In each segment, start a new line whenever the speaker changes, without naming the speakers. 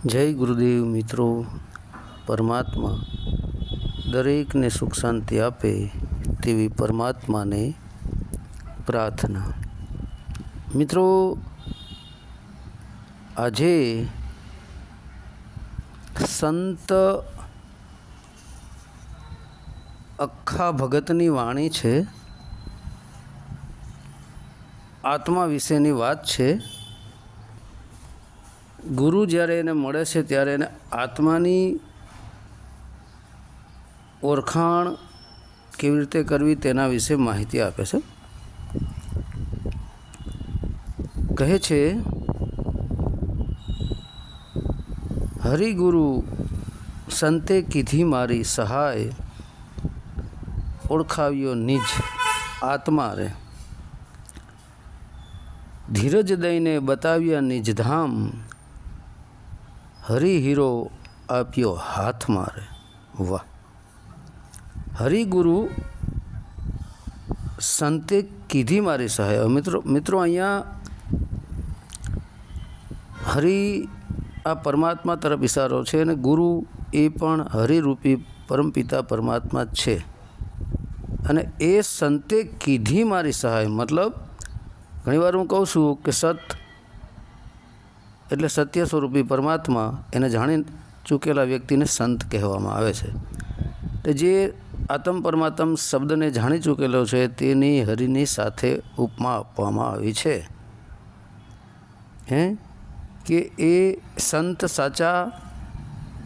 જય ગુરુદેવ મિત્રો, પરમાત્મા દરેકને સુખ શાંતિ આપે તેવી પરમાત્માને પ્રાર્થના. મિત્રો, આજે સંત અખા ભગતની વાણી છે, આત્મા વિશેની વાત છે. ગુરુ જ્યારે એને મળે છે ત્યારે એને આત્માની ઓળખાણ કેવી રીતે કરવી તેના વિશે માહિતી આપે છે. કહે છે, હરિગુરુ, સંતે કીધી મારી સહાય, ઓળખાવ્યો નિજ આત્મા રે. ધીરજ દઈને બતાવ્યા નિજધામ હરિહીરો આપ્યો હાથ મારે. વાહ. હરિગુરુ સંતે કીધી મારી સહાય. મિત્રો મિત્રો, અહીંયા હરિ આ પરમાત્મા તરફ ઇશારો છે અને ગુરુ એ પણ હરિરૂપી પરમપિતા પરમાત્મા જ છે. અને એ સંતે કીધી મારી સહાય. મતલબ, ઘણીવાર હું કહું છું કે સત એટલે સત્ય સ્વરૂપી પરમાત્મા એને જાણી ચૂકેલા વ્યક્તિને સંત કહેવામાં આવે છે. તો જે આત્મ પરમાત્મ શબ્દને જાણી ચૂકેલો છે, તેની હરિની સાથે ઉપમા આપવામાં આવી છે. હે? કે એ સંત સાચા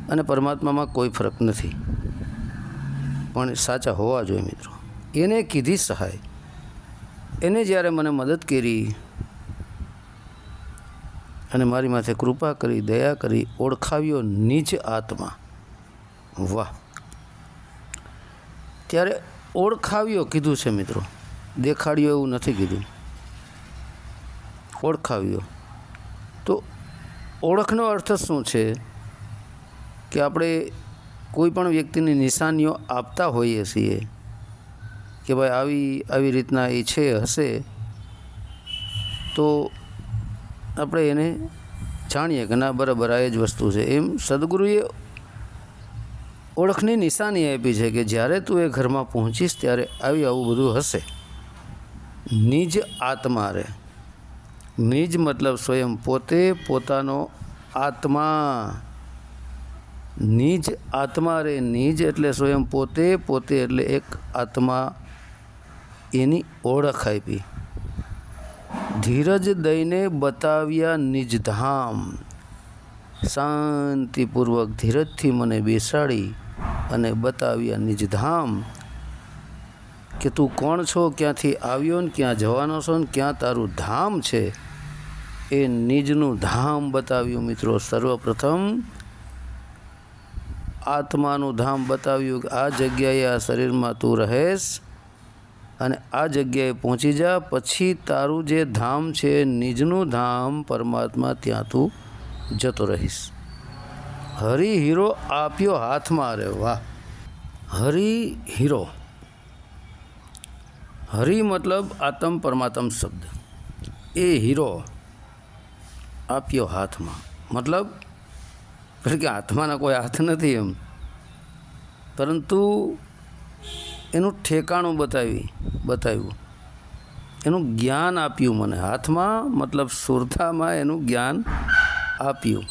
અને પરમાત્મામાં કોઈ ફરક નથી. પણ સાચા હોવા જોઈએ મિત્રો. એને કીધી સહાય. એને જ્યારે મને મદદ કરી અને મારી માથે કૃપા કરી, દયા કરી, ઓળખાવ્યો નિજ આત્મા. વાહ. ત્યારે ઓળખાવ્યો કીધું છે મિત્રો. દેખાડ્યો એવું નથી કીધું. ઓળખાવ્યો. તો ઓળખનો અર્થ શું છે? કે આપણે કોઈ પણ વ્યક્તિની નિશાનીઓ આપતા હોઈએ છીએ કે ભાઈ આવી આવી રીતના એ છે, હશે, તો આપણે એને જાણીએ કે ના, બરાબર, આ જ વસ્તુ છે. એમ સદગુરુએ ઓળખની નિશાની આપી છે કે જ્યારે તું એ ઘરમાં પહોંચીશ ત્યારે આવી આવું બધું હશે. નિજ આત્મા રે. નિજ મતલબ સ્વયં પોતે પોતાનો આત્મા. નિજ આત્મા રે, નિજ એટલે સ્વયં પોતે પોતે એટલે એક આત્મા એની ઓળખ આપી. ધીરજ દઈને બતાવ્યા નિજધામ. શાંતિપૂર્વક ધીરજથી મને બેસાડી અને બતાવ્યા નિજધામ કે તું કોણ છો, ક્યાંથી આવ્યો ને ક્યાં જવાનો છો ને ક્યાં તારું ધામ છે? એ નિજનું ધામ બતાવ્યું મિત્રો. સર્વપ્રથમ આત્માનું ધામ બતાવ્યું કે આ જગ્યાએ આ શરીરમાં તું રહેશ. અને આ જગ્યાએ પહોંચી જા. પછી તારું જે ધામ છે, નિજનું ધામ પરમાત્મા ત્યાં તું જતો રહીશ. હરિ હીરો આપ્યો હાથમાં. અરે વાહ. હરિ હીરો હરિ મતલબ આત્મ પરમાત્મ શબ્દ. એ હીરો આપ્યો હાથમાં. મતલબ એટલે કે હાથમાંના કોઈ હાથ નથી એમ. પરંતુ એનું ઠેકાણું બતાવી, બતાવ્યું. એનું જ્ઞાન આપ્યું મને. હાથમાં, મતલબ સુરતામાં એનું જ્ઞાન આપ્યું.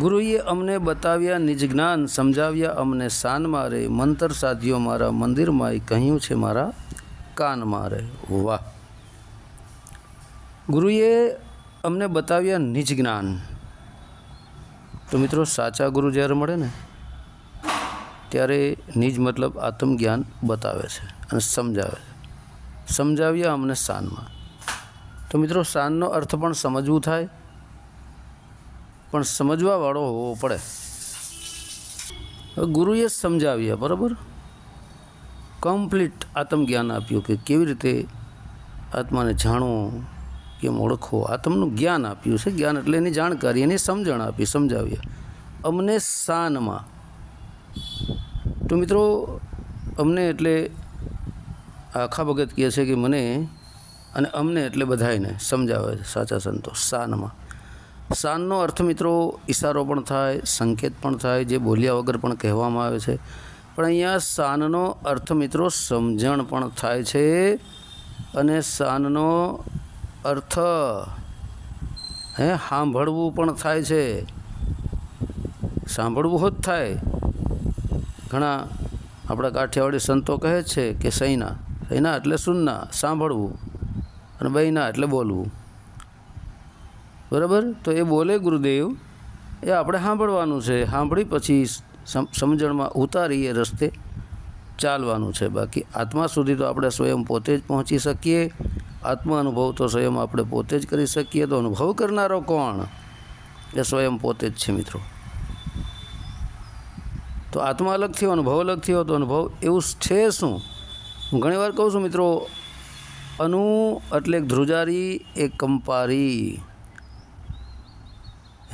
ગુરુએ અમને બતાવ્યા નિજ જ્ઞાન, સમજાવ્યા અમને શાનમાં મારે, મંતર સાધ્યો મારા મંદિરમાં કહ્યું છે મારા કાનમાં મારે. વાહ. ગુરુએ અમને બતાવ્યા નિજ જ્ઞાન. તો મિત્રો સાચા ગુરુ જ્યારે મળે ને ત્યારે નિજ મતલબ આત્મજ્ઞાન બતાવે છે અને સમજાવે છે. સમજાવ્યા અમને શાનમાં. તો મિત્રો, શાનનો અર્થ પણ સમજવું થાય, પણ સમજવાવાળો હોવો પડે. ગુરુએ સમજાવ્યા, બરાબર? કમ્પ્લીટ આત્મજ્ઞાન આપ્યું કે કેવી રીતે આત્માને જાણવો કેમ ઓળખવો આત્મનું જ્ઞાન આપ્યું છે, જ્ઞાન એટલે એની જાણકારી, એની સમજણ આપી સમજાવીએ અમને શાનમાં તો મિત્રો, અમને એટલે આખા ભગત કહે છે કે મને અને અમને એટલે બધાયને સમજાવે છે. સાચા સંતો શાનમાં શાનનો અર્થ મિત્રો, ઈશારો પણ થાય, સંકેત પણ થાય, જે બોલ્યા વગર પણ કહેવામાં આવે છે. પણ અહીંયા શાનનો અર્થ મિત્રો, સમજણ પણ થાય છે અને શાનનો અર્થ, હે, સાંભળવું પણ થાય છે. સાંભળવું હોત થાય. ઘણા આપણા કાઠિયાવાડી સંતો કહે છે કે સૈના. સૈના એટલે સુનના, સાંભળવું. અને બૈના એટલે બોલવું. બરાબર? તો એ બોલે ગુરુદેવ, એ આપણે સાંભળવાનું છે. સાંભળી પછી સમ- સમજણમાં ઉતારી એ રસ્તે, ચાલવાનું છે. બાકી આત્મા સુધી તો આપણે સ્વયં પોતે જ પહોંચી શકીએ. આત્મ અનુભવ તો સ્વયં આપણે પોતે જ કરી શકીએ. તો અનુભવ કરનારો કોણ? એ સ્વયં પોતે જ છે, મિત્રો. તો આત્મા અલગ થયો, અનુભવ અલગ થયો, તો અનુભવ એવું છે શું? હું ઘણીવાર કહું છું, મિત્રો, અનુ એટલે એક ધ્રુજારી, એક કંપારી.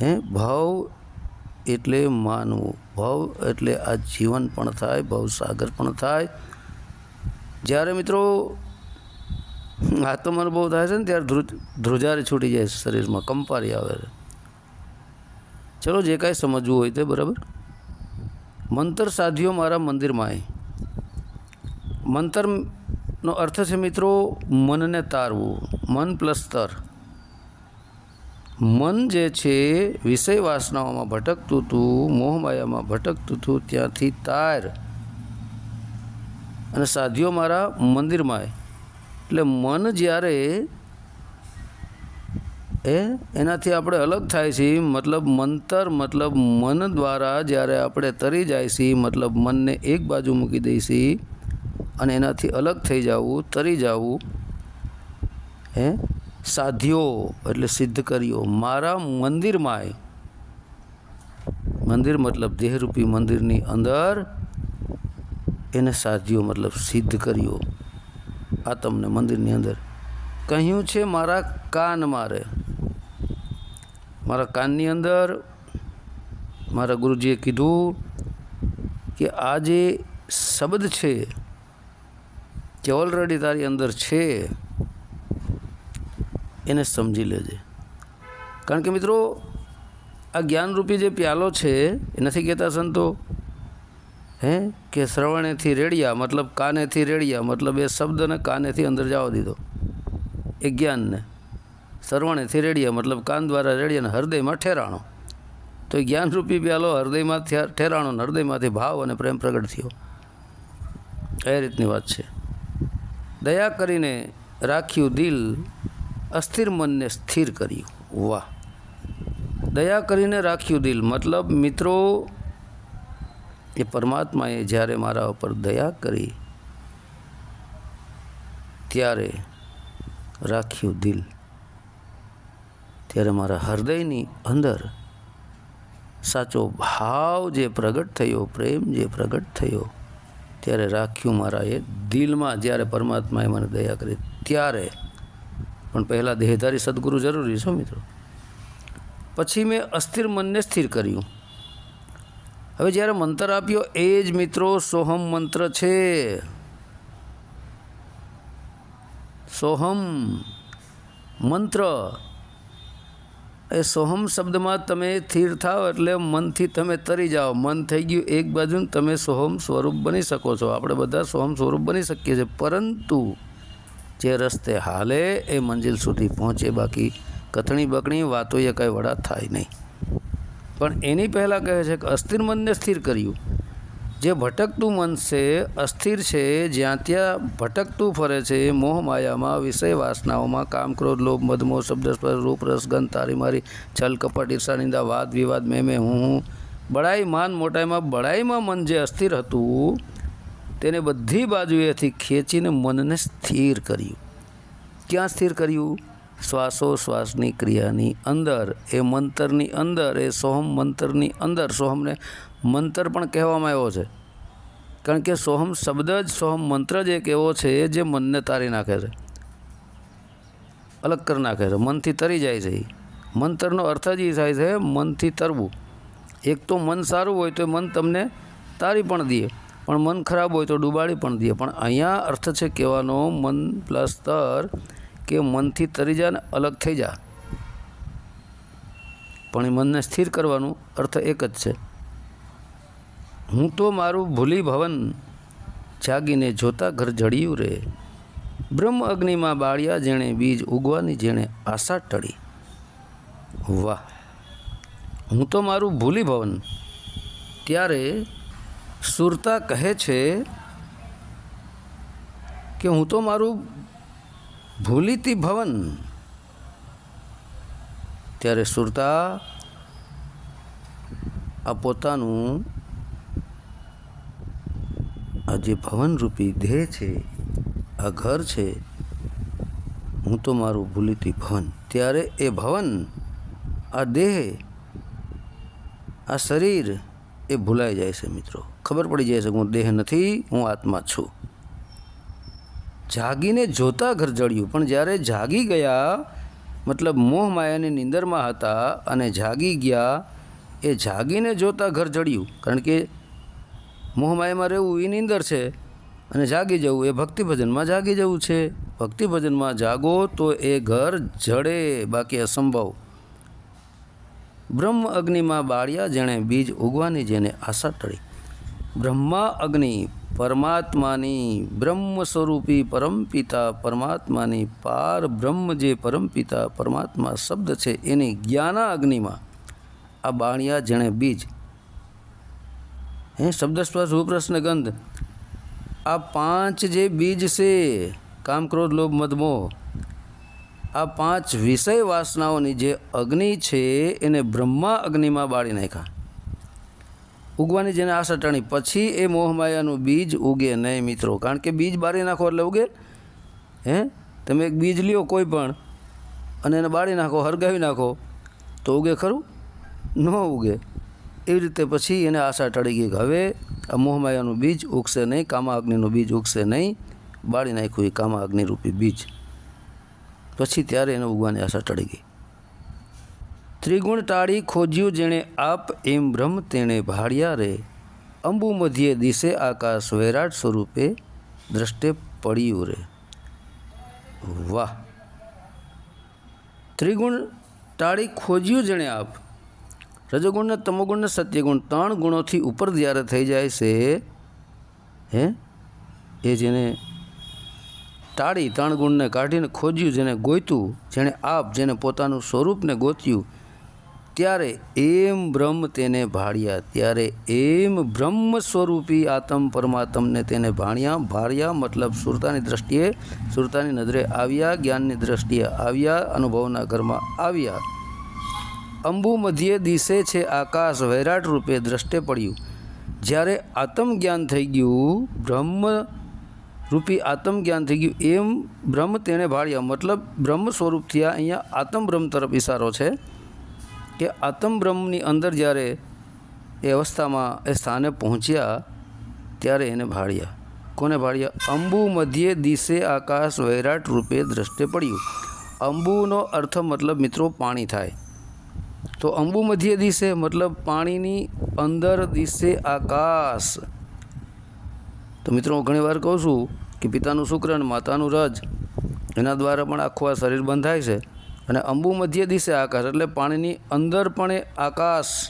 હે? ભાવ એટલે માનવું. ભાવ એટલે આ જીવન પણ થાય ભવસાગર પણ થાય. જ્યારે મિત્રો આત્મ અનુભવ થાય છે ને, ત્યારે ધ્રુજ ધ્રુજારી છૂટી જાય શરીરમાં, કંપારી આવે છે. ચલો, જે કાંઈ સમજવું હોય તે બરાબર મંતર સાધ્યો મારા મંદિરમાં મંતરનો અર્થ છે મિત્રો, મનને તારવું. મન પ્લસ તર મન જે છે, વિષય વાસનાઓમાં ભટકતું હતું મોહમાયામાં ભટકતું હતું ત્યાંથી તાર. અને સાધ્યો મારા મંદિરમાં એટલે મન જ્યારે એ એનાથી આપણે અલગ થાય છે. મતલબ મંતર, મતલબ મન દ્વારા જ્યારે આપણે તરી જાય છે, મતલબ મનને એક બાજુ મૂકી દઈશી અને એનાથી અલગ થઈ જવું, તરી જવું, હે? સાધ્યો એટલે સિદ્ધ કર્યો. મારા મંદિરમાં મંદિર મતલબ દેહરૂપી મંદિરની અંદર એને સાધ્યો મતલબ સિદ્ધ કર્યો. આ તમને મંદિરની અંદર કહ્યું છે મારા કાન મારે મારા કાનની અંદર મારા ગુરુજીએ કીધું કે આ જે શબ્દ છે જે ઓલરેડી તારી અંદર છે, એને સમજી લેજે. કારણ કે મિત્રો, આ જ્ઞાનરૂપી જે પ્યાલો છે, એ નથી કહેતા સંતો, હે? કે શ્રવણેથી રેડિયા, મતલબ કાનેથી રેડિયા, મતલબ એ શબ્દને કાનેથી અંદર જવા દીધો. એ જ્ઞાનને. શ્રવણેથી રેડિયા મતલબ કાન દ્વારા રેડિયાને હૃદયમાં ઠેરાણો. તો જ્ઞાનરૂપી પ્યાલો હૃદયમાં ઠેરાણો ને હૃદયમાંથી ભાવ અને પ્રેમ પ્રગટ થયો. એ રીતની વાત છે. દયા કરીને રાખ્યું દિલ અસ્થિર મનને સ્થિર કર્યું. વાહ. દયા કરીને રાખ્યું દિલ, મતલબ મિત્રો, એ પરમાત્માએ જ્યારે મારા ઉપર દયા કરી, ત્યારે રાખ્યું દિલ. ત્યારે મારા હૃદયની અંદર સાચો ભાવ જે પ્રગટ થયો, પ્રેમ જે પ્રગટ થયો, ત્યારે રાખ્યું મારા એ દિલમાં જ્યારે પરમાત્માએ મને દયા કરી ત્યારે. પણ પહેલાં દેહધારી સદગુરુ જરૂરી છે મિત્રો. પછી મેં અસ્થિર મનને સ્થિર કર્યું. હવે જ્યારે મંત્ર આપ્યો, એ જ મિત્રો સોહમ મંત્ર છે. સોહમ મંત્ર. એ સોહમ શબ્દમાં તમે સ્થિર થાવ એટલે મનથી તમે તરી જાઓ. મન થઈ ગયું એક બાજુ તમે સોહમ સ્વરૂપ બની શકો છો. આપણે બધા સોહમ સ્વરૂપ બની શકીએ છીએ. પરંતુ જે રસ્તે હાલે એ મંજિલ સુધી પહોંચે. બાકી કથણી બકણી વાતોએ કાંઈ વડા થાય નહીં. પણ એની પહેલાં કહે છે કે અસ્થિર મનને સ્થિર કર્યું. જે ભટકતું મન છે, અસ્થિર છે, જ્યાં ત્યાં ભટકતું ફરે છે, મોહ માયામાં, વિષય વાસનાઓમાં, કામ, ક્રોધ, લોભ, મદમો, શબ્દ, સ્પર્શ, રૂપ ગંધ, તારી મારી, છલ, કપટ ઈર્ષાનિંદા વાદ, વિવાદ, મેં મેં, હું બડાઈ, માન, મોટાઈમાં બળાઈમાં મન જે અસ્થિર હતું, તેને બધી બાજુએથી ખેંચીને મનને સ્થિર કર્યું. ક્યાં સ્થિર કર્યું? શ્વાસોશ્વાસની ક્રિયાની અંદર. એ મંતરની અંદર, એ સોહમ મંતરની અંદર. સોહમને મંતર પણ કહેવામાં આવ્યો છે. કારણ કે સોહમ શબ્દ જ, સોહમ મંત્ર જ એક એવો છે જે મનને તારી નાખે છે. અલગ કરી નાખે છે. મનથી તરી જાય છે એ મંતરનો અર્થ જ એ થાય છે મનથી તરવું. એક તો મન સારું હોય તો મન તમને તારી પણ દે. પણ મન ખરાબ હોય તો ડૂબાડી પણ દે. પણ અહીંયા અર્થ છે કહેવાનો મન પ્લસ તર કે મનથી તરી જા ને અલગ થઈ જા. પણ એ મનને સ્થિર કરવાનું અર્થ એક જ છે. હું તો મારું ભૂલી ભવન જાગીને જોતા ઘર જડિયું રે. બ્રહ્મ અગ્નિમાં બાળ્યા જેણે બીજ ઉગવાની જેણે આશા ટળી. વાહ, હું તો મારું ભૂલી ભવન. ત્યારે સુરતા કહે છે કે હું તો મારું ભૂલીતી ભવન. ત્યારે સુરતા આ પોતાનું જે ભવનરૂપી દેહ છે, આ ઘર છે, હું તો મારું ભૂલીતી ભવન. ત્યારે એ ભવન, આ દેહ, આ શરીર, એ ભૂલાઈ જાય છે મિત્રો. ખબર પડી જાય છે હું દેહ નથી, હું આત્મા છું. જાગીને જોતા ઘર જળ્યું પણ જ્યારે જાગી ગયા, મતલબ મોહ માયાની નિંદરમાં હતા અને જાગી ગયા, એ જાગીને જોતા ઘર જળ્યું કારણ કે મોહ માયામાં રહેવું એ નિંદર છે અને જાગી જવું એ ભક્તિ ભજનમાં જાગી જવું છે. ભક્તિ ભજનમાં જાગો તો એ ઘર જડે, બાકી અસંભવ. બ્રહ્મ અગ્નિમાં બાળ્યા જેણે બીજ ઉગવાની જેને આશા ટળી. બ્રહ્મા અગ્નિ પરમાત્માની બ્રહ્મ સ્વરૂપી પરમપિતા પરમાત્માની પાર બ્રહ્મ જે પરમપિતા પરમાત્મા શબ્દ છે એની જ્ઞાના અગ્નિમાં આ બાણિયા જેણે બીજ હે શબ્દ સ્પર્શ ગંધ. આ પાંચ જે બીજ છે, કામ ક્રોધ, લોભ મદમો આ પાંચ વિષય વાસનાઓની જે અગ્નિ છે, એને બ્રહ્મા અગ્નિમાં બાળી નાખ્યા. ઉગવાની જેને આશા ટાણી, પછી એ મોહમાયાનું બીજ ઉગે નહીં મિત્રો. કારણ કે બીજ બાળી નાખો એટલે ઉગે. હે, તમે એક બીજ લ્યો કોઈ પણ, અને એને બાળી નાખો, હરગાવી નાખો, તો ઉગે ખરું? ન ઉગે. એવી રીતે પછી એને આશા ટળી ગઈ કે હવે આ મોહમાયાનું બીજ ઉગશે નહીં, કામા અગ્નિનું બીજ ઉગશે નહીં, બાળી નાખ્યું એ કામા અગ્નિરૂપી બીજ. પછી ત્યારે એને ઉગવાની આશા ટળી ગઈ. ત્રિગુણ ટાળી ખોજ્યું જેણે આપ એમ બ્રહ્મ તેણે ભાળ્યા રે, અંબુ મધ્યે દિશે આકાશ વૈરાટ સ્વરૂપે દ્રષ્ટે પડ્યું રે. વાહ. ત્રિગુણ ટાળી ખોજ્યું જેણે આપ રજોગુણ તમોગુણને સત્યગુણ ત્રણ ગુણોથી ઉપર જ્યારે થઈ જાય છે, હે? એ જેને ટાળી ત્રણ ગુણને કાઢીને ખોજ્યું, જેને ગોત્યું જેણે આપ, જેને પોતાનું સ્વરૂપને ગોત્યું, ત્યારે એમ બ્રહ્મ તેને ભાળ્યા, ત્યારે એમ બ્રહ્મ સ્વરૂપી આત્મ પરમાત્મને તેને ભાણ્યા, ભાળ્યા, મતલબ સુરતાની દ્રષ્ટિએ સુરતાની નજરે આવ્યા, જ્ઞાનની દ્રષ્ટિએ આવ્યા, અનુભવના ઘરમાં આવ્યા. અંબુ મધ્યે દિશે છે આકાશ વૈરાટ રૂપે દ્રષ્ટે પડ્યું. જ્યારે આત્મજ્ઞાન થઈ ગયું, બ્રહ્મ રૂપી આત્મજ્ઞાન થઈ ગયું. એમ બ્રહ્મ તેણે ભાળ્યા. મતલબ બ્રહ્મ સ્વરૂપ થયા અહીંયા આત્મબ્રહ્મ તરફ ઇશારો છે કે આત્મબ્રહ્મની અંદર જ્યારે એ અવસ્થામાં એ સ્થાને પહોંચ્યા ત્યારે એને ભાળ્યા. કોને ભાળ્યા? અંબુ મધ્યે દિશે આકાશ વૈરાટ રૂપે દ્રષ્ટે પડ્યું. અંબુનો અર્થ મતલબ મિત્રો પાણી થાય. તો અંબુ મધ્ય દિશે, મતલબ પાણીની અંદર દિશે આકાશ. તો મિત્રો, હું ઘણીવાર કહું છું કે પિતાનું શુક્ર અને માતાનું રજ એના દ્વારા પણ આખું આ શરીર બંધાય છે. અને અંબુ મધ્ય દિશે આકાશ, એટલે પાણીની અંદર પણ એ આકાશ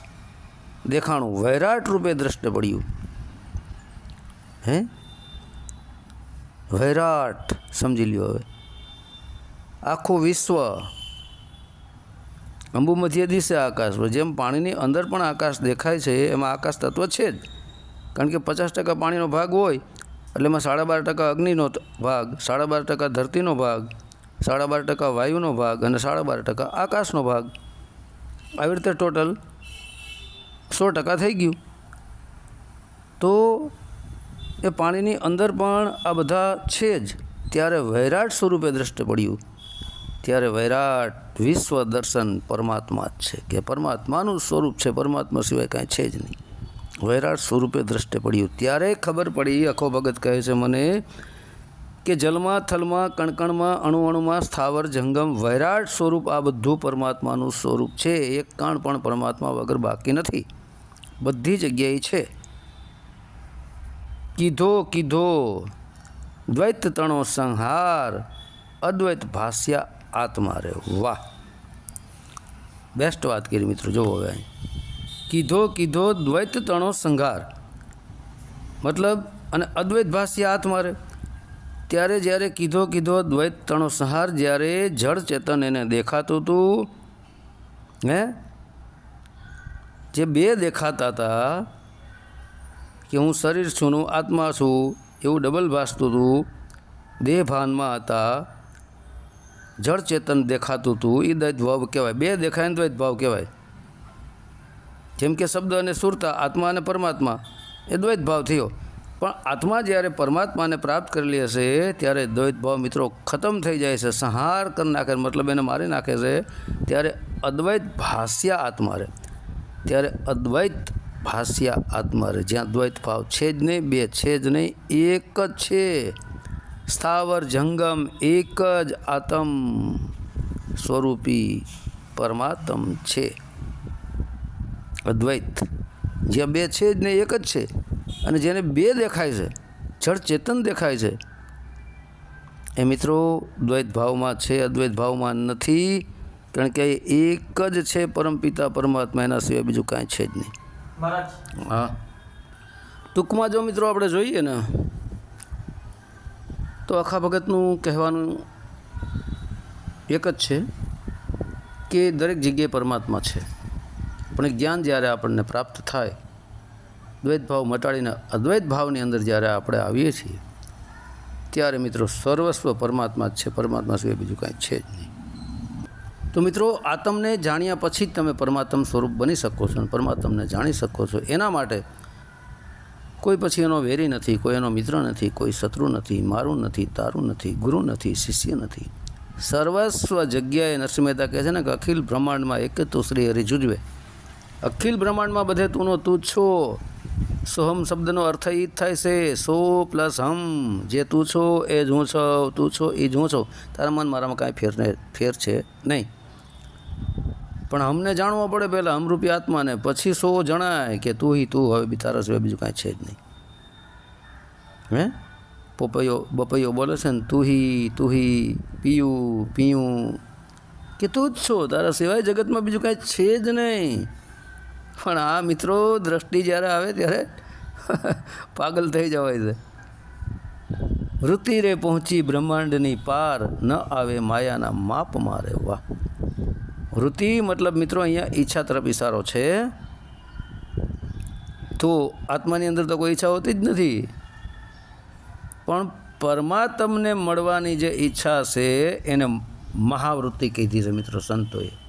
દેખાણું વૈરાટ રૂપે દ્રષ્ટ પડ્યું. હે? વૈરાટ, સમજી લ્યો હવે. આખું વિશ્વ અંબુ મધ્ય દિશે આકાશ. જેમ પાણીની અંદર પણ આકાશ દેખાય છે, એમાં આકાશ તત્વ છે જ. કારણ કે પચાસ ટકા પાણીનો ભાગ હોય, એટલે એમાં સાડા બાર ટકા અગ્નિનો ભાગ, સાડા બાર ટકા ધરતીનો ભાગ, સાડા બાર ટકા વાયુનો ભાગ અને સાડા બાર ટકા આકાશનો ભાગ. આવી રીતે ટોટલ સો ટકા થઈ ગયું. તો એ પાણીની અંદર પણ આ બધા છે જ. ત્યારે વૈરાટ સ્વરૂપે દ્રષ્ટિ પડ્યું. ત્યારે વૈરાટ વિશ્વ દર્શન પરમાત્મા જ છે, કે પરમાત્માનું સ્વરૂપ છે, પરમાત્મા સિવાય કાંઈ છે જ નહીં. વૈરાટ સ્વરૂપે દ્રષ્ટિ પડ્યું. ત્યારે ખબર પડી અખો ભગત કહે છે મને, કે જલમાં, થલમાં, કણકણમાં અણુ અણુમાં સ્થાવર, જંગમ, વૈરાટ સ્વરૂપ આ બધું પરમાત્માનું સ્વરૂપ છે. એક કણ પણ પરમાત્મા વગર બાકી નથી. બધી જગ્યાએ છે. કીધો કીધો દ્વૈત તણો સંહાર, અદ્વૈત ભાષ્યા આત્મા રે વાહ. બેસ્ટ વાત કરી મિત્રો જોવો હવે કીધો કીધો દ્વૈત તણો સંઘાર. મતલબ, અને અદ્વૈત ભાષ્ય આત્મા રે ત્યારે જ્યારે કીધો કીધો દ્વૈત તણો સંહાર, જ્યારે જળ ચેતન એને દેખાતું હતું હે? જે બે દેખાતા હતા કે હું શરીર છું આત્મા છું, એવું ડબલ ભાસતું હતું દેહ હતા જળ ચેતન દેખાતું હતું એ ભાવ કહેવાય. બે દેખાય ને દ્વૈત કહેવાય. જેમ કે શબ્દ અને સુરતા, આત્મા અને પરમાત્મા, એ દ્વૈત ભાવ થયો. પણ આત્મા જ્યારે પરમાત્માને પ્રાપ્ત કરેલી હશે, ત્યારે દ્વૈત ભાવ મિત્રો ખતમ થઈ જાય છે, સંહાર કરી નાખે મતલબ એને મારી નાખે છે, ત્યારે અદ્વૈત ભાષ્યા આત્મા રહે. ત્યારે અદ્વૈત ભાષ્યા આત્મા રહે. જ્યાં દ્વૈત ભાવ છે જ નહીં, બે છે જ નહીં, એક જ છે. સ્થાવર જંગમ એક જ આત્મ સ્વરૂપી પરમાત્મ છે. અદ્વૈત. જ્યાં બે છે જ ને એક જ છે. અને જેને બે દેખાય છે જળ ચેતન દેખાય છે. એ મિત્રો દ્વૈત ભાવમાં છે અદ્વૈત ભાવમાં નથી કારણ કે એક જ છે પરમપિતા પરમાત્મા એના સિવાય બીજું કાંઈ છે જ નહીં. હા. ટૂંકમાં જો મિત્રો આપણે જોઈએ ને તો આખા ભગતનું કહેવાનું એક જ છે કે દરેક જગ્યાએ પરમાત્મા છે. પણ જ્ઞાન જ્યારે આપણને પ્રાપ્ત થાય, દ્વૈત ભાવ મટાડીને અદ્વૈત ભાવની અંદર જ્યારે આપણે આવીએ છીએ, ત્યારે મિત્રો સર્વસ્વ પરમાત્મા જ છે. પરમાત્મા સિવાય બીજું કાંઈ છે જ નહીં. તો મિત્રો આત્મને જાણ્યા પછી જ તમે પરમાત્મ સ્વરૂપ બની શકો છો અને પરમાત્મને જાણી શકો છો. એના માટે કોઈ પછી એનો વેરી નથી, કોઈ એનો મિત્ર નથી, કોઈ શત્રુ નથી, મારું નથી, તારું નથી, ગુરુ નથી, શિષ્ય નથી. સર્વસ્વ જગ્યાએ નરસિંહ મહેતા કહે છે ને કે અખિલ બ્રહ્માંડમાં એક તું શ્રી હરિ જુજવે. અખિલ બ્રહ્માંડમાં બધે તુંનો તું છો. સોહમ શબ્દનો અર્થ એ જ થાય છે, સો પ્લસ હમ, જે તું છો એ જ હું છો, તું છો એ જ હું છો. તારા મન મારામાં કાંઈ ફેર ફેર છે નહીં. પણ અમને જાણવો પડે પહેલાં અમરૂપી આત્માને, પછી સો જણાય કે તું હી તું હવે બી તારા સિવાય બીજું કાંઈ છે જ નહીં. હે? પોપૈયો, બપૈયો બોલે છે ને, તું હી તું હી પીયું પીયું. કે તું જ છો, તારા સિવાય જગતમાં બીજું કાંઈ છે જ નહીં. પણ આ મિત્રો દ્રષ્ટિ જ્યારે આવે ત્યારે પાગલ થઈ જવાય છે. વૃત્તિ પહોંચી બ્રહ્માંડની પાર, ન આવે માયાના માપ મારે, વાહ. વૃત્તિ મતલબ મિત્રો અહીંયા ઈચ્છા તરફ ઇશારો છે. તો આત્માની અંદર તો કોઈ ઈચ્છા હોતી જ નથી. પણ પરમાત્મને મળવાની જે ઈચ્છા છે એને મહાવૃત્તિ કીધી છે મિત્રો સંતોએ.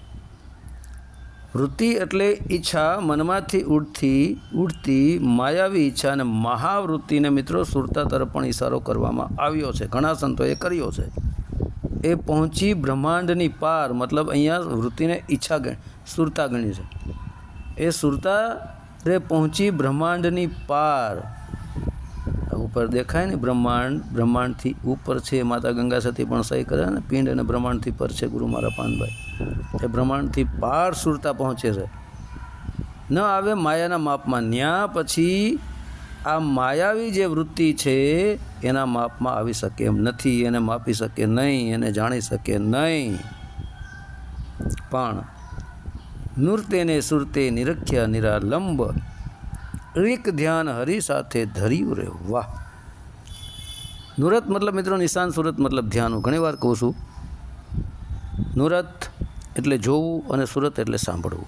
વૃત્તિ એટલે ઈચ્છા મનમાંથી ઉડતી ઉડતી માયાવી ઈચ્છા અને મહાવૃત્તિને મિત્રો સુરતા તરફ પણ ઈશારો કરવામાં આવ્યો છે. ઘણા સંતોએ કર્યો છે. એ પહોંચી બ્રહ્માંડની પાર, મતલબ અહીંયા વૃત્તિને ઈચ્છા ગણ, સુરતા ગણી છે. એ સુરતા રે પહોંચી બ્રહ્માંડની પાર ઉપર દેખાય ને, બ્રહ્માંડ, બ્રહ્માંડથી ઉપર છે, માતા ગંગા સતી પણ સહી કરે ને, પિંડ અને બ્રહ્માંડથી પર છે ગુરુ મારા પાનભાઈ. એ બ્રહ્માંડથી પાર સુરતા પહોંચે છે. ન આવે માયાના માપમાં. ન્યા પછી આ માયાવી જે વૃત્તિ છે, એના માપમાં આવી શકે એમ નથી. એને માપી શકે નહીં, એને જાણી શકે નહીં. પણ નૃત્યને સુરતે નિરખ્ય નિરાલંબ. એક ધ્યાન હરિ સાથે ધર્યું રે વાહ! નુરત મતલબ મિત્રો નિશાન સુરત મતલબ ધ્યાન. હું ઘણીવાર કહું છું, નુરત એટલે જોવું અને સુરત એટલે સાંભળવું.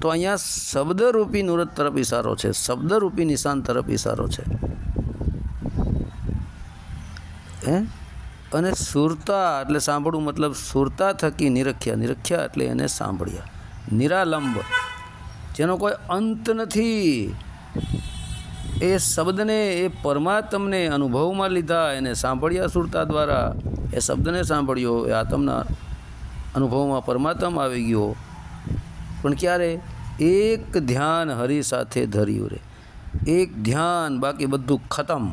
તો અહીંયા શબ્દરૂપી નુરત તરફ ઇશારો છે, શબ્દરૂપી નિશાન તરફ ઇશારો છે. હે? અને સુરતા એટલે સાંભળવું મતલબ સુરતા થકી નિરખ્યા નિરખ્યા એટલે એને સાંભળ્યા. નિરાલંબ. જેનો કોઈ અંત નથી. એ શબ્દને એ પરમાત્મને અનુભવમાં લીધા, એને સાંભળ્યા સુરતા દ્વારા એ શબ્દને સાંભળ્યો, એ આત્મના અનુભવમાં પરમાત્મા આવી ગયો. પણ ક્યારે? એક ધ્યાન હરિ સાથે ધર્યું રે. એક ધ્યાન બાકી બધું ખતમ.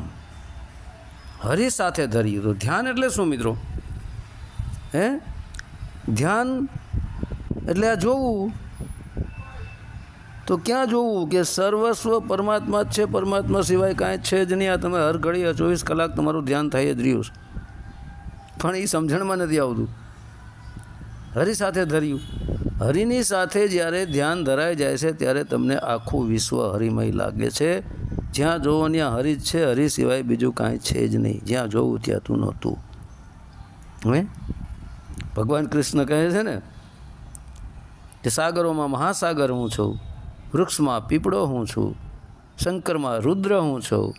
હરિ સાથે ધર્યું તો ધ્યાન એટલે શું મિત્રો? હે? ધ્યાન એટલે આ જોવું. તો ક્યાં જોવું કે સર્વસ્વ પરમાત્મા જ છે? પરમાત્મા સિવાય કાંઈ છે જ નહીં. આ તમે હર ઘડી ચોવીસ કલાક તમારું ધ્યાન થઈ જ રહ્યું છે. પણ એ સમજણમાં નથી આવતું. હરિ સાથે ધર્યું. હરિની સાથે જ્યારે ધ્યાન ધરાઈ જાય છે, ત્યારે તમને આખું વિશ્વ હરિમય લાગે છે. જ્યાં જોવો ત્યાં હરિ જ છે. હરિ સિવાય બીજું કાંઈ છે જ નહીં. જ્યાં જોવું ત્યાં તું નહોતું. હવે ભગવાન કૃષ્ણ કહે છે ને કે સાગરોમાં મહાસાગર હું છું. વૃક્ષમાં પીપળો હું છું, શંકરમાં રુદ્ર હું છું,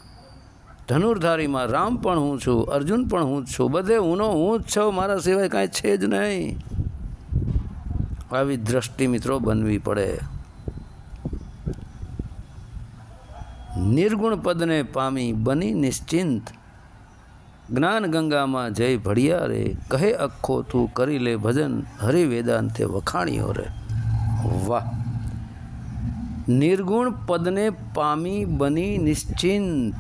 ધનુર્ધારીમાં રામ પણ હું છું, અર્જુન પણ હું જ છું, બધે હુંનો હું જ છું, મારા સિવાય કાંઈ છે જ નહીં. આવી દ્રષ્ટિ મિત્રો બનવી પડે. નિર્ગુણ પદને પામી બની નિશ્ચિંત. જ્ઞાન ગંગામાં જય ભળિયા રે કહે અખો તું કરી લે ભજન, હરિ વેદાંતે વખાણ્યો રે. વાહ! નિર્ગુણ પદને પામી બની નિશ્ચિંત.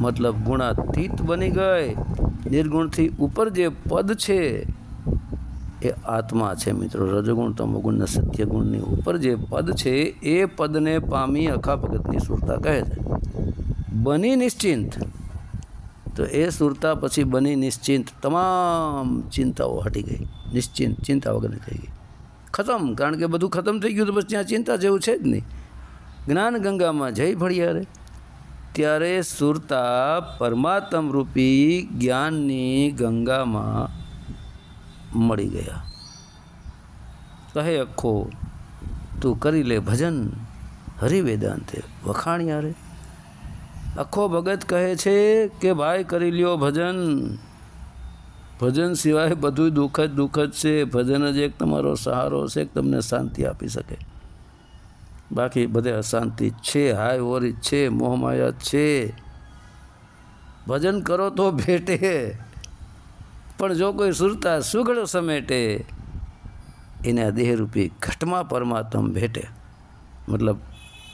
મતલબ ગુણાતીત બની ગઈ. નિર્ગુણથી ઉપર જે પદ છે, એ આત્મા છે મિત્રો. રજગુણ, તમોગુણ ને સત્યગુણની ઉપર જે પદ છે, એ પદને પામી અખા ભગતની સુરતા કહે છે. બની નિશ્ચિંત. તો એ સુરતા પછી બની નિશ્ચિંત. તમામ ચિંતાઓ હટી ગઈ. નિશ્ચિંત ચિંતા વગરની થઈ ગઈ. ખતમ. કારણ કે બધું ખતમ થઈ ગયું તો પછી ત્યાં ચિંતા જેવું છે જ નહીં. જ્ઞાન ગંગામાં જય ભળિયા રે ત્યારે સુરતા પરમાત્મ રૂપી જ્ઞાનની ગંગામાં મળી ગયા. કહે અખો, તું કરી લે ભજન, હરિવેદાંતે વખાણ્યા રે. અખો ભગત કહે છે કે, ભાઈ કરી લ્યો ભજન. ભજન સિવાય બધું દુઃખ જ દુઃખ જ છે. ભજન જ એક તમારો સહારો છે, એક તમને શાંતિ આપી શકે. બાકી બધે અશાંતિ છે, હાય ઓરી છે મોહમાયા છે. ભજન કરો તો ભેટે. પણ જો કોઈ સુરતા સુગળ સમેટે, એને દેહરૂપી ઘટમાં પરમાત્મ ભેટે. મતલબ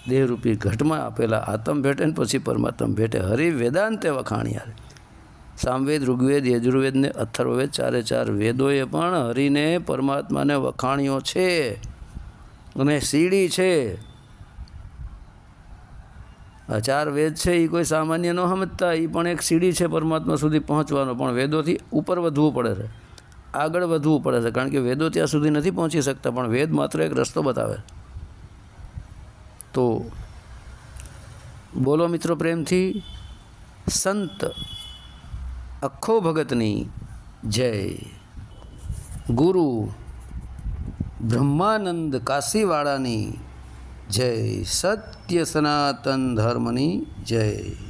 દેહરૂપી ઘટમાં આપેલા આતમ ભેટે ને પછી પરમાત્મ ભેટે. હરિ વેદાંતે વખાણ્યા સામવેદ, ઋગ્વેદ યજુર્વેદ ને અથર્વવેદ ચારે ચાર વેદોએ પણ હરિને પરમાત્માને વખાણ્યો છે. અને સીડી છે. આ ચાર વેદ છે એ કોઈ સામાન્ય ન સમજતા. એ પણ એક સીડી છે પરમાત્મા સુધી પહોંચવાનો. પણ વેદોથી ઉપર વધવું પડે છે. આગળ વધવું પડે છે. કારણ કે વેદો ત્યાં સુધી નથી પહોંચી શકતા, પણ વેદ માત્ર એક રસ્તો બતાવે. તો બોલો મિત્રો પ્રેમથી, સંત અખો ભગતની જય. ગુરુ બ્રહ્માનંદ કાશીવાળાની જય સત્ય સનાતન ધર્મની જય.